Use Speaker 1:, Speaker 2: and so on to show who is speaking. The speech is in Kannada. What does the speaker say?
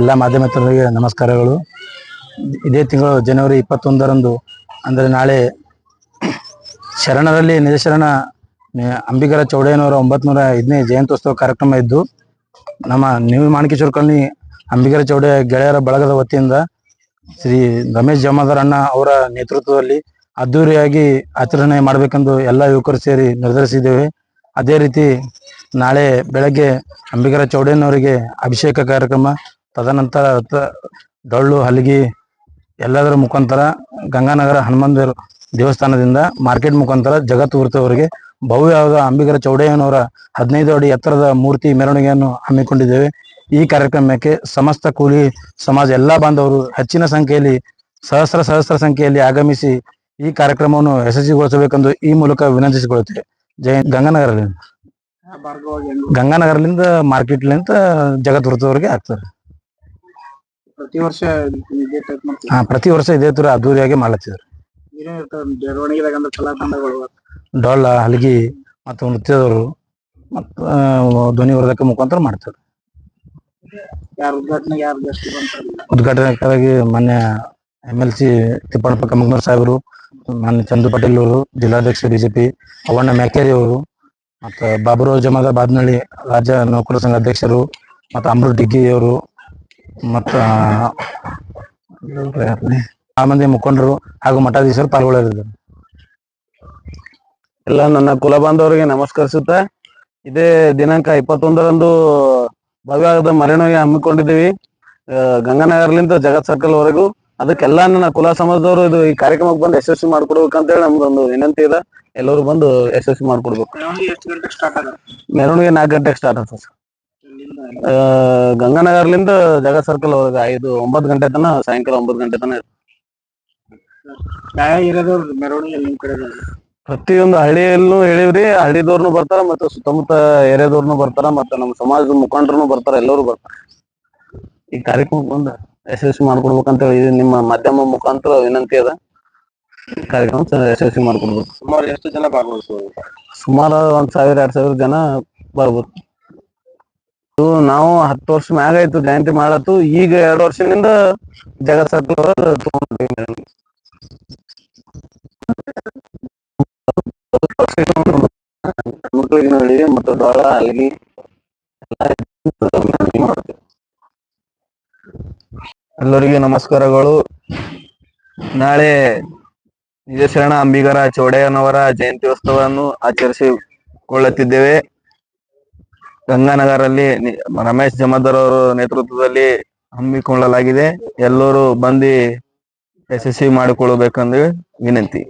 Speaker 1: ಎಲ್ಲ ಮಾಧ್ಯಮದವರಿಗೆ ನಮಸ್ಕಾರಗಳು. ಇದೇ ತಿಂಗಳು ಜನವರಿ ಇಪ್ಪತ್ತೊಂದರಂದು, ಅಂದರೆ ನಾಳೆ ಶರಣರಲ್ಲಿ ನಿಜಶರಣ ಅಂಬಿಗರ ಚೌಡಯ್ಯನವರ ಒಂಬತ್ನೂರ ಐದನೇ ಜಯಂತ್ಯೋತ್ಸವ ಕಾರ್ಯಕ್ರಮ ಇದ್ದು, ನಮ್ಮ ನ್ಯೂ ಮಾಣಿಕೇಶ್ವರ ಕಾಲನಿ ಅಂಬಿಗರ ಚೌಡಯ್ಯ ಗೆಳೆಯರ ಬಳಗದ ವತಿಯಿಂದ ಶ್ರೀ ರಮೇಶ್ ಜಮಾದಾರ್ ಅಣ್ಣ ಅವರ ನೇತೃತ್ವದಲ್ಲಿ ಅದ್ದೂರಿಯಾಗಿ ಆಚರಣೆ ಮಾಡಬೇಕೆಂದು ಎಲ್ಲ ಯುವಕರು ಸೇರಿ ನಿರ್ಧರಿಸಿದ್ದೇವೆ. ಅದೇ ರೀತಿ ನಾಳೆ ಬೆಳಗ್ಗೆ ಅಂಬಿಗರ ಚೌಡಯ್ಯನವರಿಗೆ ಅಭಿಷೇಕ ಕಾರ್ಯಕ್ರಮ ತದನಂತರ ಡೊಳ್ಳು ಹಲಗಿ ಎಲ್ಲದರ ಮುಖಾಂತರ ಗಂಗಾನಗರ ಹನುಮಂತ ದೇವಸ್ಥಾನದಿಂದ ಮಾರ್ಕೆಟ್ ಮುಖಾಂತರ ಜಗದ್ಗುರುತವರಿಗೆ ವೃತ್ತವರೆಗೆ ಭವ್ಯವಾದ ಅಂಬಿಗರ ಚೌಡಯ್ಯನವರ ಹದಿನೈದು ಅಡಿ ಎತ್ತರದ ಮೂರ್ತಿ ಮೆರವಣಿಗೆಯನ್ನು ಹಮ್ಮಿಕೊಂಡಿದ್ದೇವೆ. ಈ ಕಾರ್ಯಕ್ರಮಕ್ಕೆ ಸಮಸ್ತ ಕೂಲಿ ಸಮಾಜ ಎಲ್ಲಾ ಬಾಂಧವರು ಹೆಚ್ಚಿನ ಸಂಖ್ಯೆಯಲ್ಲಿ ಸಹಸ್ರ ಸಹಸ್ರ ಸಂಖ್ಯೆಯಲ್ಲಿ ಆಗಮಿಸಿ ಈ ಕಾರ್ಯಕ್ರಮವನ್ನು ಯಶಸ್ವಿಗೊಳಿಸಬೇಕೆಂದು ಈ ಮೂಲಕ ವಿನಂತಿಸಿಕೊಳ್ಳುತ್ತೇವೆ. ಜಯ ಗಂಗಾನಗರದಿಂದ. ಗಂಗಾನಗರದಿಂದ ಮಾರ್ಕೆಟ್ಲಿಂದ ಜಗತ್ ಆಗ್ತಾರೆ
Speaker 2: ಪ್ರತಿ ವರ್ಷ ಇದೇ ಟೈಪ್ ಮಾಡ್ತೀವಿ.
Speaker 1: ಹಾ ಪ್ರತಿ ವರ್ಷ ಇದೇ ತರ ಅದ್ದೂರಿಯಾಗಿ ಮಾಡ್ಲತ್ತಿದ್ರು.
Speaker 2: ಏನೇನ್ ಇರ್ತಾವ ಮೆರವಣಿಗೆದಾಗ ಅಂದ್ರೆ ಕಲಾ ತಂಡಗಳು
Speaker 1: ಡೊಳ್ಳ ಹಲಗಿ ಮತ್ತು ನೃತ್ಯದವರು ಮತ್ತು ಧ್ವನಿವರ್ಧಕ ಮುಖಾಂತರ ಮಾಡ್ತಾರೆ.
Speaker 2: ಯಾರು ಉದ್ಘಾಟನೆ ಯಾರು ಜಾಸ್ತಿ ಬಂತಾರೆ?
Speaker 1: ಉದ್ಘಾಟನೆಗಾಗಿ ಮಾನ್ಯ M L C Tippannappa Kammagnur ಸಾಹೇಬರು ಮಾನ್ಯ ಚಂದು ಪಟೇಲ್ ಅವರು ಜಿಲ್ಲಾಧ್ಯಕ್ಷ ಬಿಜೆಪಿ ಅವಣ್ಣ ಮ್ಯಾಕೇರಿ ಅವರು ಮತ್ತು ಬಾಬುರಾವ್ ಜಮಾದ ಬಾದ್ನಳ್ಳಿ ರಾಜ್ಯ ನೌಕರ ಸಂಘ ಅಧ್ಯಕ್ಷರು ಮತ್ತು ಅಮೃತ್ ಡಿಗ್ಗಿ ಅವರು ಮತ್ತು ಆ ಮಂದಿ ಮುಖಂಡರು ಹಾಗೂ ಮಠಾಧೀಶರು ಪಾಲ್ಗೊಳ್ಳಲಿದ್ದಾರೆ.
Speaker 3: ಎಲ್ಲ ನನ್ನ ಕುಲ ಬಾಂಧವರಿಗೆ ನಮಸ್ಕರಿಸುತ್ತ ಇದೇ ದಿನಾಂಕ ಇಪ್ಪತ್ತೊಂದರಂದು ಭವ್ಯವಾದ ಮೆರವಣಿಗೆ ಹಮ್ಮಿಕೊಂಡಿದ್ದೀವಿ. ಗಂಗಾನಗರ್ಲಿಂದ ಜಗತ್ ಸರ್ಕಲ್ ವರೆಗೂ. ಅದಕ್ಕೆಲ್ಲ ನನ್ನ ಕುಲ ಸಮಾಜದವರು ಇದು ಈ ಕಾರ್ಯಕ್ರಮಕ್ಕೆ ಬಂದು ಯಶಸ್ವಿ ಮಾಡ್ಕೊಡ್ಬೇಕಂತೇಳಿ ನಮ್ದೊಂದು ವಿನಂತಿ ಇದೆ. ಎಲ್ಲರೂ ಬಂದು ಯಶಸ್ವಿ ಮಾಡ್ಕೊಡ್ಬೇಕು.
Speaker 2: ಮೆರವಣಿಗೆ ಎಷ್ಟು ಗಂಟೆಗೆ ಸ್ಟಾರ್ಟ್ ಆಗುತ್ತೆ?
Speaker 3: ನಾಲ್ಕು ಗಂಟೆಗೆ ಸ್ಟಾರ್ಟ್ ಆಗ್ತದೆ ಸರ್. ಗಂಗಾನಗರ್ಲಿಂದ ಜಗ ಸರ್ಕಲ್ ವರೆಗೆ ಐದು ಒಂಬತ್ತು ಗಂಟೆ ತನ ಸಾಯಂಕಾಲ ಒಂಬತ್ತು ಗಂಟೆ ತನ
Speaker 2: ಮೆರವಣಿಗೆ ನಿಮ್ ಕಡೆ?
Speaker 3: ಪ್ರತಿಯೊಂದು ಹಳ್ಳಿಯಲ್ಲೂ ಹೇಳಿವ್ರಿ ಹಳ್ಳಿದವ್ರನು ಬರ್ತಾರ ಮತ್ತೆ ಸುತ್ತಮುತ್ತ ಏರಿಯಾದವ್ರನು ಬರ್ತಾರ ಮತ್ತೆ ನಮ್ಮ ಸಮಾಜದ ಮುಖಂಡರು ಬರ್ತಾರ ಎಲ್ಲರೂ ಬರ್ತಾರ. ಈ ಕಾರ್ಯಕ್ರಮ ಬಂದ ಯಶಸ್ವಿ ಮಾಡ್ಕೊಡ್ಬೇಕಂತ ಹೇಳಿ ನಿಮ್ಮ ಮಾಧ್ಯಮ ಮುಖಾಂತರ ವಿನಂತಿ ಅದ. ಕಾರ್ಯಕ್ರಮ ಯಶಸ್ವಿ ಮಾಡ್ಕೊಡ್ಬೇಕು.
Speaker 2: ಸುಮಾರು ಎಷ್ಟು ಜನ ಭಾಗವಹಿಸ್ಬೋದು?
Speaker 3: ಸುಮಾರು ಒಂದ್ ಸಾವಿರ ಎರಡ್ ಸಾವಿರ ಜನ ಬರ್ಬೋದು ಇದು ನಾವು ಹತ್ತು ವರ್ಷ ಮ್ಯಾಗ ಆಯ್ತು ಜಯಂತಿ ಮಾಡತ್ತು ಈಗ ಎರಡು ವರ್ಷದಿಂದ ಜಗತ್ ಸರ್ಕಲ್ ಎಲ್ಲರಿಗೂ ನಮಸ್ಕಾರಗಳು. ನಾಳೆ ನಿಜಶರಣ ಅಂಬಿಗರ ಚೌಡಯ್ಯನವರ ಜಯಂತ್ಯೋತ್ಸವವನ್ನು ಆಚರಿಸಿಕೊಳ್ಳುತ್ತಿದ್ದೇವೆ. ಗಂಗಾನಗರಲ್ಲಿ ರಮೇಶ್ ಜಮಾದಾರ್ ಅವರ ನೇತೃತ್ವದಲ್ಲಿ ಹಮ್ಮಿಕೊಳ್ಳಲಾಗಿದೆ. ಎಲ್ಲರೂ ಬಂದು ಯಶಸ್ವಿ ಮಾಡಿಕೊಳ್ಳಬೇಕೆಂದು ವಿನಂತಿ.